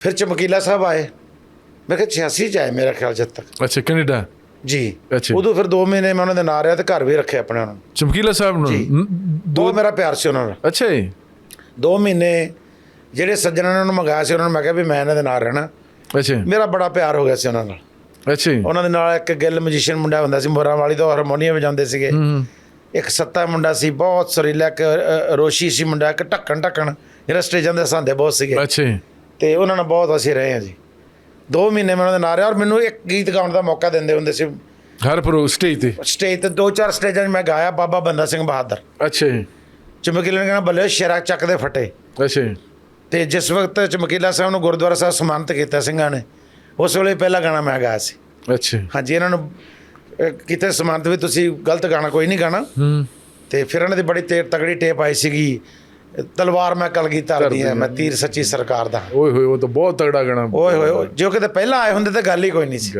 ਫਿਰ ਚਮਕੀਲਾ ਸਾਹਿਬ ਆਏ। ਮੈਂ ਕਿਹਾ 86 ਚ ਆਏ ਮੇਰਾ ਖਿਆਲ ਜਦ ਤੱਕ। ਅੱਛਾ ਕੈਨੇਡਾ? ਜੀ। ਅੱਛਾ। ਉਦੋਂ ਫਿਰ 2 ਮਹੀਨੇ ਮੈਂ ਉਹਨਾਂ ਦੇ ਨਾਲ ਰਿਹਾ ਤੇ ਘਰ ਵੀ ਰੱਖਿਆ ਆਪਣੇ ਉਹਨਾਂ ਨੂੰ। ਚਮਕੀਲਾ ਸਾਹਿਬ ਨੂੰ? ਨ- ਦੋ ਮੇਰਾ ਪਿਆਰ ਸੀ ਉਹਨਾਂ ਨਾਲ ਅੱਛਾ ਜੀ। 2 ਮਹੀਨੇ ਜਿਹੜੇ ਸੱਜਣਾਂ ਨੇ ਉਹਨੂੰ ਮੰਗਾਇਆ ਸੀ ਉਹਨਾਂ ਨੂੰ ਮੈਂ ਕਿਹਾ ਵੀ ਮੈਂ ਇਹਨਾਂ ਦੇ ਨਾਲ ਰਹਿਣਾ। ਅੱਛਾ। ਮੇਰਾ ਬੜਾ ਪਿਆਰ ਹੋ ਗਿਆ ਸੀ ਉਹਨਾਂ ਨਾਲ। ਅੱਛਾ ਜੀ। ਉਹਨਾਂ ਦੇ ਨਾਲ ਇੱਕ ਗਿੱਲ ਮਜੀਸ਼ੀਅਨ ਮੁੰਡਾ ਹੁੰਦਾ ਸੀ ਮੋਰਾਂ ਵਾਲੀ ਤੋਂ ਹਾਰਮੋਨੀਅਮ ਵਜਾਉਂਦੇ ਸੀਗੇ। ਹੂੰ ਇੱਕ ਸੱਤਾ ਮੁੰਡਾ ਸੀ ਬਹੁਤ ਸੁਰੀਲਾ ਇੱਕ ਅ, ਰੋਸ਼ੀ ਸੀ ਮੁੰਡਾ ਇੱਕ ਢੱਕਣ ਢੱਕਣ ਜਿਹੜਾ ਸਟੇਜਾਂ ਦੇ ਹਸਾਂਦੇ ਬਹੁਤ ਸੀਗੇ। ਅੱਛਾ ਜੀ। ਤੇ ਉਹਨਾਂ ਨਾਲ ਬਹੁਤ ਅਸੀਂ ਰਹੇ ਹਾਂ ਜੀ। 2 ਮਹੀਨੇ ਮੈਂ ਉਹਨਾਂ ਦੇ ਨਾਲ ਰਿਹਾ ਔਰ ਮੈਨੂੰ ਇੱਕ ਗੀਤ ਗਾਉਣ ਦਾ ਮੌਕਾ ਦਿੰਦੇ ਹੁੰਦੇ ਸੀ। ਹਰ ਪ੍ਰੋ ਸਟੇਜ ਤੇ? ਸਟੇਜ ਤੇ ਦੋ ਚਾਰ ਸਟੇਜਾਂ 'ਚ ਮੈਂ ਗਾਇਆ ਬਾਬਾ ਬੰਦਾ ਸਿੰਘ ਬਹਾਦਰ। ਅੱਛਾ ਜੀ। ਚਮਕੀਲਾ ਨੇ ਕਹਿਣਾ ਬੱਲੇ ਸ਼ੇਰਾ ਚੱਕ ਦੇ ਫਟੇ। ਅੱਛਾ ਜੀ। ਤੇ ਜਿਸ ਵਕਤ ਚਮਕੀਲਾ ਸਾਹਿਬ ਨੂੰ ਗੁਰਦੁਆਰਾ ਸਾਹਿਬ ਸਨਮਾਨਿਤ ਕੀਤਾ ਸਿੰਘਾਂ ਨੇ ਉਸ ਵੇਲੇ ਪਹਿਲਾ ਗਾਣਾ ਮੈਂ ਗਾਇਆ ਸੀ। ਅੱਛਾ। ਹਾਂਜੀ ਇਹਨਾਂ ਨੂੰ ਕਿਤੇ ਸਨਮਾਨਿਤ ਵੀ ਤੁਸੀਂ ਗਲਤ ਗਾਣਾ ਕੋਈ ਨਹੀਂ ਗਾਣਾ। ਹੂੰ। ਤੇ ਫਿਰ ਇਹਨਾਂ ਦੀ ਬੜੀ ਤੇਰ ਤਗੜੀ ਟੇਪ ਆਈ ਸੀਗੀ। ਤਲਵਾਰ ਮੈਂ ਕਲਗੀ ਧਰਦੀ ਆ ਮੈਂ ਤੀਰ ਸੱਚੀ ਸਰਕਾਰ ਦਾ ਓਏ ਹੋਏ ਉਹ ਤਾਂ ਬਹੁਤ ਤਗੜਾ ਗਾਣਾ ਓਏ ਹੋਏ ਜੇ ਕਿਤੇ ਪਹਿਲਾਂ ਆਏ ਹੁੰਦੇ ਤਾਂ ਗੱਲ ਹੀ ਕੋਈ ਨਹੀਂ ਸੀ।